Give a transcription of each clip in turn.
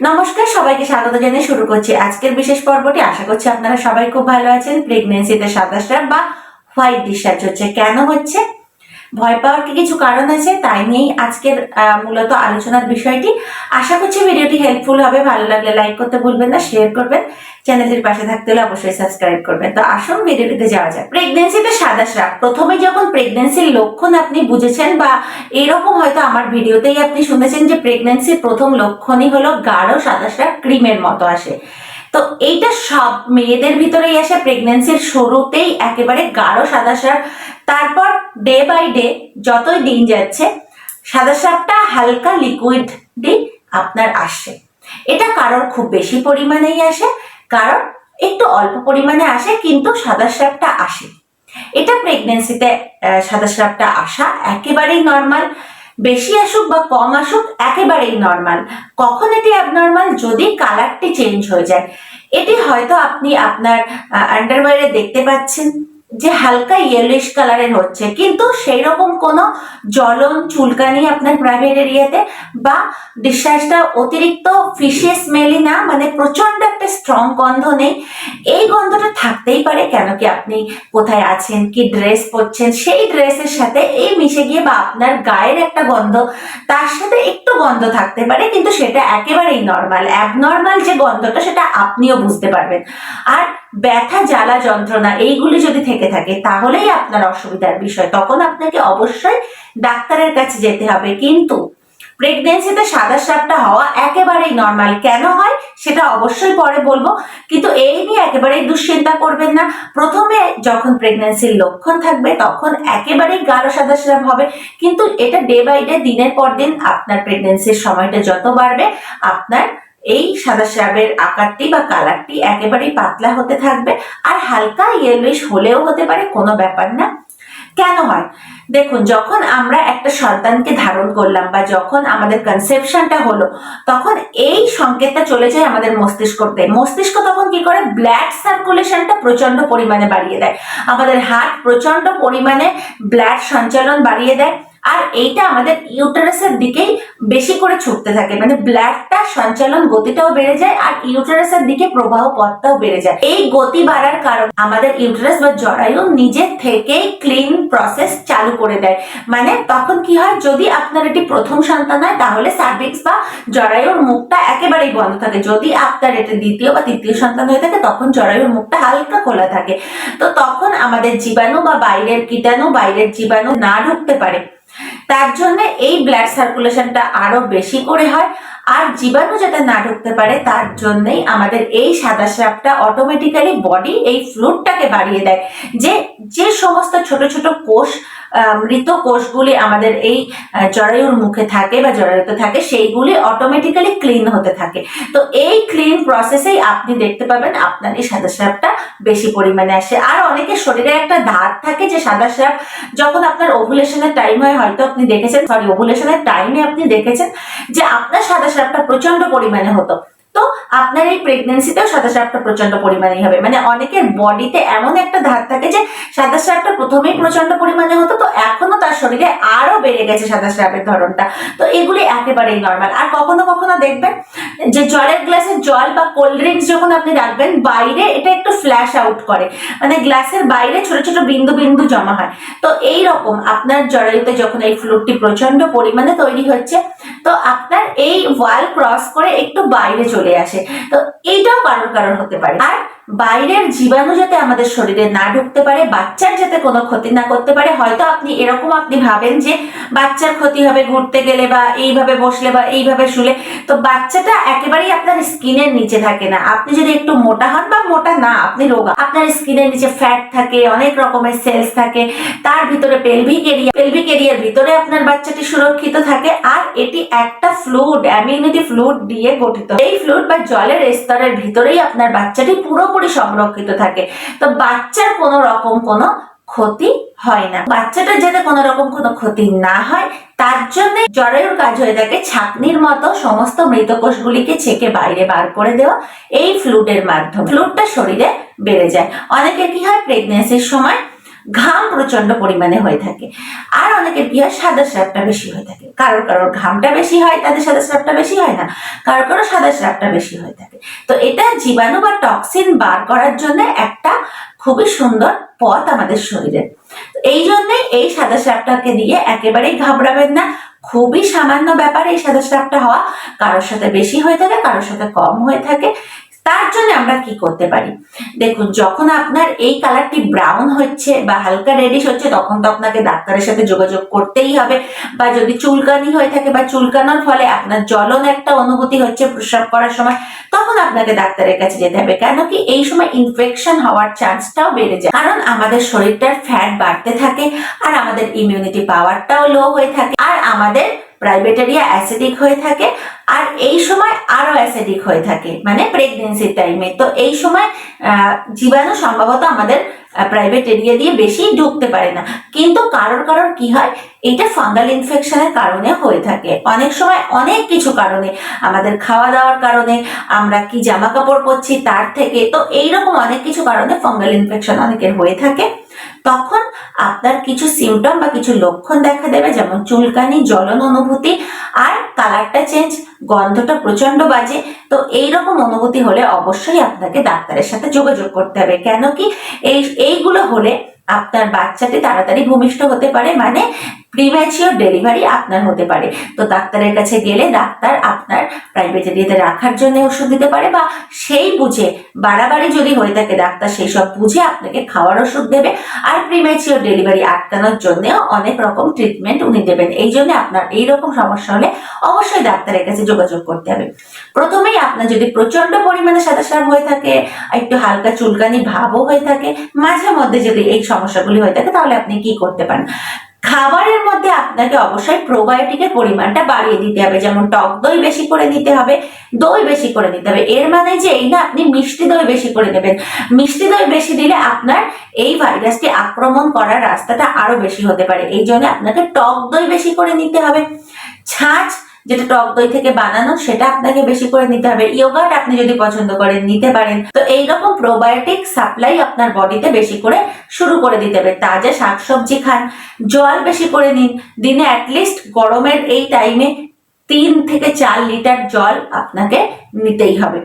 নমস্কার, সবাইকে স্বাগত জানিয়ে শুরু করছি আজকের বিশেষ পর্বটি। আশা করছি আপনারা সবাই খুব ভালো আছেন। প্রেগনেন্সিতে রাত বা হোয়াইট ডিসচার্জ হচ্ছে। কেন হচ্ছে? ভয় পাওয়ার কি কিছু কারণ আছে? তাই নিয়েই আজকের মূলত আলোচনার বিষয়টি। আশা করছি ভিডিওটি হেল্পফুল হবে। ভালো লাগলে লাইক করতে ভুলবেন না শেয়ার করবেন। চ্যানেলটির পাশে থাকতে হলে অবশ্যই সাবস্ক্রাইব করবেন। তো আসুন ভিডিওটিতে যাওয়া যাক। প্রেগনেন্সিতে সাদা স্রাব। প্রথমে যখন প্রেগনেন্সির লক্ষণ আপনি বুঝেছেন বা এরকম হয়তো আমার ভিডিওতেই আপনি শুনেছেন যে প্রেগনেন্সির প্রথম লক্ষণই হলো গাঢ় সাদা স্রাব ক্রিমের মতো আসে। তো এইটা সব মেয়েদের ভিতরেই আসে প্রেগনেন্সির শুরুতেই একেবারে গাঢ় সাদা স্রাব তারপর ডে বাই ডে যতই দিন যাচ্ছে, সাদা স্রাবটা হালকা লিকুইড লিকুইডই আপনার আসে। এটা কারোর খুব বেশি পরিমাণেই আসে, কারণ একটু অল্প পরিমাণে আসে, কিন্তু সাদা স্রাবটা আসে। এটা প্রেগনেন্সিতে সাদা স্রাবটা আসা একেবারেই নর্মাল বেশি আসুক বা কম আসুক, একেবারেই নর্মাল কখন এটি অ্যাবনর্মাল যদি কালারটি চেঞ্জ হয়ে যায়। এটি হয়তো আপনি আপনার আন্ডারওয়ারে দেখতে পাচ্ছেন। যে হালকা ইয়েলোইশ কালারের হচ্ছে। কিন্তু সেই রকম কোনো জ্বলন চুলকানি আপনার প্রাইভেট এরিয়াতে বা ডিসচার্জটা অতিরিক্ত ফিশে স্মেলি না মানে প্রচণ্ড একটা স্ট্রং গন্ধ নেই। এই গন্ধটা থাকতেই পারে কেন কি আপনি কোথায় আছেন, কি ড্রেস পরছেন, সেই ড্রেসের সাথে এই মিশে গিয়ে বা আপনার গায়ের একটা গন্ধ, তার সাথে একটু গন্ধ থাকতে পারে, কিন্তু সেটা একেবারেই নর্মাল অ্যাবনর্মাল যে গন্ধটা, সেটা আপনিও বুঝতে পারবেন। আর ব্যথা, জ্বালা, যন্ত্রণা এইগুলি যদি থেকে থাকে, তাহলেই আপনার অসুবিধার বিষয়। তখন আপনাকে অবশ্যই ডাক্তারের কাছে যেতে হবে। কিন্তু প্রেগনেন্সিতে সাদা স্রাবটা হওয়া একেবারেই নর্মাল কেন হয়? সেটা অবশ্যই পরে বলব। কিন্তু এই নিয়ে একেবারেই দুশ্চিন্তা করবেন না। প্রথমে যখন প্রেগনেন্সির লক্ষণ থাকবে, তখন একেবারেই গাঢ় সাদা স্রাব হবে। কিন্তু এটা ডে বাই ডে দিনের পর দিন আপনার প্রেগনেন্সির সময়টা যত বাড়বে, আপনার এই সাদা স্রাবের আকারটি বা কালারটি একেবারেই পাতলা হতে থাকবে আর হালকা ইয়েলোইশ হলেও হতে পারে, কোনো ব্যাপার না। কেন হয়? দেখুন, যখন আমরা একটা সন্তানকে ধারণ করলাম বা যখন আমাদের কনসেপশনটা হলো, তখন এই সংকেতটা চলে যায় আমাদের মস্তিষ্কতে। মস্তিষ্ক তখন কি করে? ব্লাড সার্কুলেশনটা প্রচণ্ড পরিমাণে বাড়িয়ে দেয়। আমাদের হার্ট প্রচণ্ড পরিমাণে ব্লাড সঞ্চালন বাড়িয়ে দেয়। আর এইটা আমাদের ইউটারাসের দিকেই বেশি করে ছুটতে থাকে। মানে ব্লাডটা সঞ্চালন গতিটাও বেড়ে যায় আর ইউটারাসের দিকে প্রবাহ পথটাও বেড়ে যায়। এই গতি বাড়ার কারণ আমাদের ইউটারাস বা জরায়ু নিজের থেকেই ক্লিন প্রসেস চালু করে দেয়। মানে তখন কি হয়, যদি আপনার এটি প্রথম সন্তান হয়, তাহলে সার্ভিক্স বা জরায়ুর মুখটা একেবারেই বন্ধ থাকে। যদি আপনার এটা দ্বিতীয় বা তৃতীয় সন্তান হয়ে থাকে, তখন জরায়ুর মুখটা হালকা খোলা থাকে। তো তখন আমাদের জীবাণু বা বাইরের কীটাণু, বাইরের জীবাণু না ঢুকতে পারে। তার জন্য এই ব্লাড সার্কুলেশনটা আরও বেশি করে হয়। আর জীবাণু যাতে না ঢুকতে পারে, তার জন্যই আমাদের এই সাদা সাপটা অটোমেটিক্যালি বডি এই ফ্লুডটাকে বাড়িয়ে দেয়। যে যে সমস্ত ছোট ছোট কোষ মৃত কোষগুলি আমাদের এই জরায়ুর মুখে থাকে বা জরায়ুতে থাকে, সেইগুলি অটোমেটিক্যালি ক্লিন হতে থাকে। তো এই ক্লিন প্রসেসেই আপনি দেখতে পাবেন, আপনার এই সাদা স্রাবটা বেশি পরিমাণে আসে। আর অনেকের শরীরে একটা ধার থাকে যে সাদা স্রাব যখন আপনার ওভুলেশনের টাইম হয়, হয়তো আপনি দেখেছেন সরি ওভুলেশনের টাইমে আপনি দেখেছেন যে আপনার সাদা স্রাবটা প্রচণ্ড পরিমাণে হতো। আপনার এই প্রেগনেন্সিতেও সাদা স্রাবটা প্রচণ্ড পরিমাণেই হবে। মানে অনেকের বডিতে এমন একটা ধার থাকে যে সাদা স্রাবটা প্রথমেই প্রচণ্ড পরিমাণে হতো, তো এখনও তার শরীরে আরও বেড়ে গেছে সাদা স্রাবের ধরনটা। তো এগুলি একেবারেই নর্মাল আর কখনো কখনো দেখবেন যে জলের গ্লাসে জল বা কোল্ড ড্রিঙ্কস যখন আপনি রাখবেন, বাইরে এটা একটু ফ্ল্যাশ আউট করে। মানে গ্লাসের বাইরে ছোট ছোট বিন্দু বিন্দু জমা হয়। তো এই রকম আপনার জরায়ুতে যখন এই ফ্লুডটি প্রচণ্ড পরিমাণে তৈরি হচ্ছে তো আপনার এই ওয়াল ক্রস করে একটু বাইরে চলে আসে। তো এইটাও কারোর কারণ হতে পারে। আর বাইরের জীবাণু যাতে আমাদের শরীরে না ঢুকতে পারে, বাচ্চার যাতে কোনো ক্ষতি না করতে পারে, হয়তো আপনি এরকম আপনি ভাবেন যে বাচ্চার ক্ষতি হবে ঘুরতে গেলে বা এইভাবে বসলে বা এইভাবে শুলে। তো বাচ্চাটা একেবারেই আপনার স্কিনের নিচে থাকে না। আপনি যদি একটু মোটা হন বা মোটা না, আপনি রোগা। আপনার স্কিনের নিচে ফ্যাট থাকে, অনেক রকমের সেলস থাকে। তার ভিতরে পেলভিক এরিয়া পেলভিক এরিয়ার ভিতরে আপনার বাচ্চাটি সুরক্ষিত থাকে। আর এটি একটা ফ্লুড অ্যামিউনিটি ফ্লুড দিয়ে গঠিত। এই ফ্লুড বা জলের স্তরের ভিতরেই আপনার বাচ্চাটি পুরোপুরি সংরক্ষিত থাকে। তো বাচ্চার কোনো রকম কোনো ক্ষতি হয় না। বাচ্চাটার যাতে কোনো রকম কোনো ক্ষতি না হয়, তার জন্য জরায়ুর কাজ হয়ে থাকে ছাকনির মতো সমস্ত মৃত কোষগুলিকে ছেকে বাইরে বার করে দেওয়া এই ফ্লুডের মাধ্যমে। ফ্লুডটা শরীরে বেড়ে যায়। অনেকের কি হয় প্রেগনেন্সির সময় ঘাম প্রচণ্ড পরিমাণে হয়ে থাকে। আর অনেকের কি হয়, সাদা স্রাবটা বেশি হয়ে থাকে। কারোর কারোর ঘামটা বেশি হয়, তাদের সাদা স্রাবটা বেশি হয় না। কারোর কারোর সাদা স্রাবটা বেশি হয়ে থাকে। তো এটা জীবাণু বা টক্সিন বার করার জন্য একটা খুবই সুন্দর পথ আমাদের শরীরের তো এই জন্যে এই সাদা স্রাবটাকে দিয়ে একেবারেই ঘাবড়াবেন না। খুবই সামান্য ব্যাপার এই সাদা স্রাবটা হওয়া কারোর সাথে বেশি হয়ে থাকে, কারোর সাথে কম হয়ে থাকে। তার জন্য আমরা কি করতে পারি? দেখুন, যখন আপনার এই কালারটি ব্রাউন হচ্ছে বা হালকা রেডিশ হচ্ছে, তখন তো আপনাকে ডাক্তারের সাথে যোগাযোগ করতেই হবে। বা যদি চুলকানি হয়ে থাকে বা চুলকানোর ফলে আপনার জ্বলন একটা অনুভূতি হচ্ছে প্রস্রাব করার সময়, তখন আপনাকে ডাক্তারের কাছে যেতে হবে। কেন কি এই সময় ইনফেকশন হওয়ার চান্সটাও বেড়ে যায়। কারণ আমাদের শরীরটার ফ্যাট বাড়তে থাকে, আর আমাদের ইমিউনিটি পাওয়ারটাও লো হয়ে থাকে। আর আমাদের প্রাইভেটেরিয়া অ্যাসিডিক হয়ে থাকে আর এই সময় আরও অ্যাসিডিক হয়ে থাকে মানে প্রেগনেন্সির টাইমে তো এই সময় জীবাণু সম্ভবত আমাদের প্রাইভেট এরিয়া দিয়ে বেশি ঢুকতে পারে না। কিন্তু কারোর কারোর কি হয়? এটা ফাঙ্গাল ইনফেকশনের কারণে হয়ে থাকে। অনেক সময় অনেক কিছু কারণে। আমাদের খাওয়া দাওয়ার কারণে, আমরা কি জামা কাপড় পরছি তার থেকে। তো এইরকম অনেক কিছু কারণে ফাঙ্গাল ইনফেকশন অনেকের হয়ে থাকে। তখন আপনার কিছু সিমটম বা কিছু লক্ষণ দেখা দেবে, যেমন চুলকানি, জ্বলন অনুভূতি, আর কালারটা চেঞ্জ গন্ধটা প্রচণ্ড বাজে, তো এইরকম অনুভূতি হলে অবশ্যই আপনাকে ডাক্তারের সাথে যোগাযোগ করতে হবে। কেন কি এই, এইগুলো হলে আপনার বাচ্চাটি তাড়াতাড়ি ভূমিষ্ঠ হতে পারে মানে প্রিম্যাচিওর ডেলিভারি আপনার হতে পারে। তো ডাক্তারের কাছে গেলে ডাক্তার আপনার প্রাইভেট এরিয়াতে রাখার জন্য ওষুধ দিতে পারে বা সেই বুঝে, বাড়াবাড়ি যদি হয়ে থাকে ডাক্তার সেই সব বুঝে আপনাকে খাওয়ার ওষুধ দেবে আর প্রিম্যাচিওর ডেলিভারি আটকানোর জন্যও অনেক রকম ট্রিটমেন্ট উনি দেবেন। এই জন্য আপনার এই রকম সমস্যা হলে অবশ্যই ডাক্তারের কাছে যোগাযোগ করতে হবে। প্রথমেই আপনার যদি প্রচণ্ড পরিমাণে সাদা সাপ হয়ে থাকে, একটু হালকা চুলকানি ভাবও হয়ে থাকে, মাঝে মধ্যে যদি এই সমস্যাগুলি হয়ে থাকে তাহলে আপনি কি করতে পারেন? খাবারের মধ্যে আপনাকে অবশ্যই প্রোবায়োটিকের পরিমাণটা বাড়িয়ে দিতে হবে। যেমন টক দই বেশি করে দিতে হবে, দই বেশি করে দিতে হবে। এর মানে যে এই না, আপনি মিষ্টি দই বেশি করে নেবেন মিষ্টি দই বেশি দিলে আপনার এই ভাইরাসটি আক্রমণ করার রাস্তাটা আরও বেশি হতে পারে। এই জন্য আপনাকে টক দই বেশি করে নিতে হবে। ছাঁচ যেটা টক দই থেকে বানানো, সেটা আপনাকে বেশি করে নিতে হবে। ইয়োগার্ট আপনি যদি পছন্দ করেন, নিতে পারেন। তো এইরকম প্রোবায়োটিক সাপ্লাই আপনার বডিতে বেশি করে শুরু করে দিতে হবে। তাজা শাকসবজি খান, জল বেশি করে নিন। দিনে অ্যাটলিস্ট গরমের এই টাইমে তিন থেকে চার লিটার জল আপনাকে নিতেই হবে।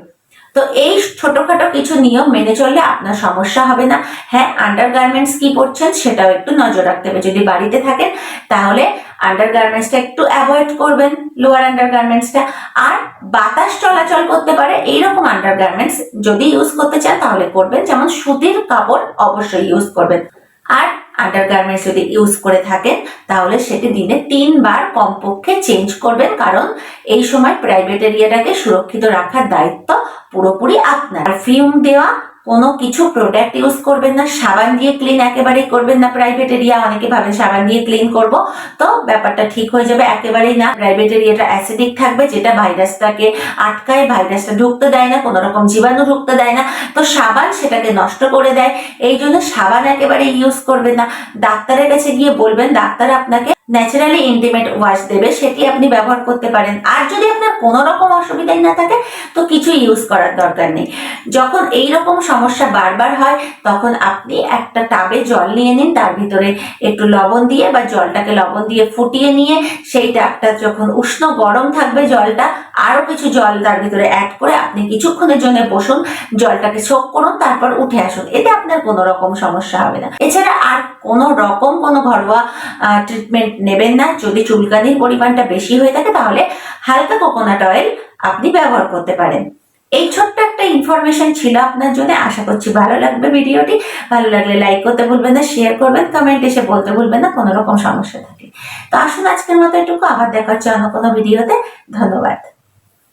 তো এই ছোটখাটো কিছু নিয়ম মেনে চললে আপনার সমস্যা হবে না। হ্যাঁ আন্ডার গার্মেন্টস কি পরছেন সেটাও একটু নজর রাখতে হবে। যদি বাড়িতে থাকেন, তাহলে আন্ডার গার্মেন্টসটা একটু অ্যাভয়েড করবেন লোয়ার আন্ডার গার্মেন্টসটা আর বাতাস চলাচল করতে পারে এইরকম আন্ডার গার্মেন্টস যদি ইউজ করতে চান, তাহলে করবেন। যেমন সুতির কাপড় অবশ্যই ইউজ করবেন। আর আন্ডার গার্মেন্টস যদি ইউজ করে থাকেন, তাহলে সেটি দিনে তিনবার কমপক্ষে চেঞ্জ করবেন। কারণ এই সময় প্রাইভেট এরিয়াটাকে সুরক্ষিত রাখার দায়িত্ব পুরোপুরি আপনার। ফিউম দেওয়া কোনো কিছু প্রোডাক্ট ইউজ করবেন না, সাবান দিয়ে ক্লিন একেবারেই করবেন না প্রাইভেট এরিয়া অনেকে ভাবেন সাবান দিয়ে ক্লিন করব, তো ব্যাপারটা ঠিক হয়ে যাবে, একেবারেই না প্রাইভেট এরিয়াটা অ্যাসিডিক থাকবে, যেটা ভাইরাসটাকে আটকায়, ভাইরাসটা ঢুকতে দেয় না কোনো রকম জীবাণু ঢুকতে দেয় না, তো সাবান সেটাকে নষ্ট করে দেয় এই জন্য সাবান একেবারে ইউজ করবেন না, ডাক্তারের কাছে গিয়ে বলবেন, ডাক্তার আপনাকে ন্যাচারালি ইন্টিমেট ওয়াশ দেবে, সেটি আপনি ব্যবহার করতে পারেন। আর যদি আপনার কোনো রকম অসুবিধাই না থাকে, তো কিছু ইউজ করার দরকার নেই। যখন এই রকম সমস্যা বারবার হয়, তখন আপনি একটা টাবে জল নিয়ে নিন, তার ভিতরে একটু লবণ দিয়ে বা জলটাকে লবণ দিয়ে ফুটিয়ে নিয়ে, সেই টাবটা যখন উষ্ণ গরম থাকবে জলটা আরও কিছু জল তার ভিতরে অ্যাড করে আপনি কিছুক্ষণের জন্য বসুন, জলটাকে শোক করুন, তারপর উঠে আসুন। এতে আপনার কোনো রকম সমস্যা হবে না। এছাড়া আর কোনো রকম কোনো ঘরোয়া ট্রিটমেন্ট নেবেন না। যদি চুলকানির পরিমাণটা বেশি হয়ে থাকে, তাহলে হালকা কোকোনাট অয়েল আপনি ব্যবহার করতে পারেন। এই ছোট্ট একটা ইনফরমেশন ছিল আপনার জন্য। আশা করছি ভালো লাগবে ভিডিওটি। ভালো লাগলে লাইক করতে ভুলবেন না শেয়ার করবেন কমেন্ট এসে বলতে ভুলবেন না, কোনো রকম সমস্যা থাকে। তো আসুন আজকের মতো এটুকু। আবার দেখা হচ্ছে অন্য কোনো ভিডিওতে। ধন্যবাদ।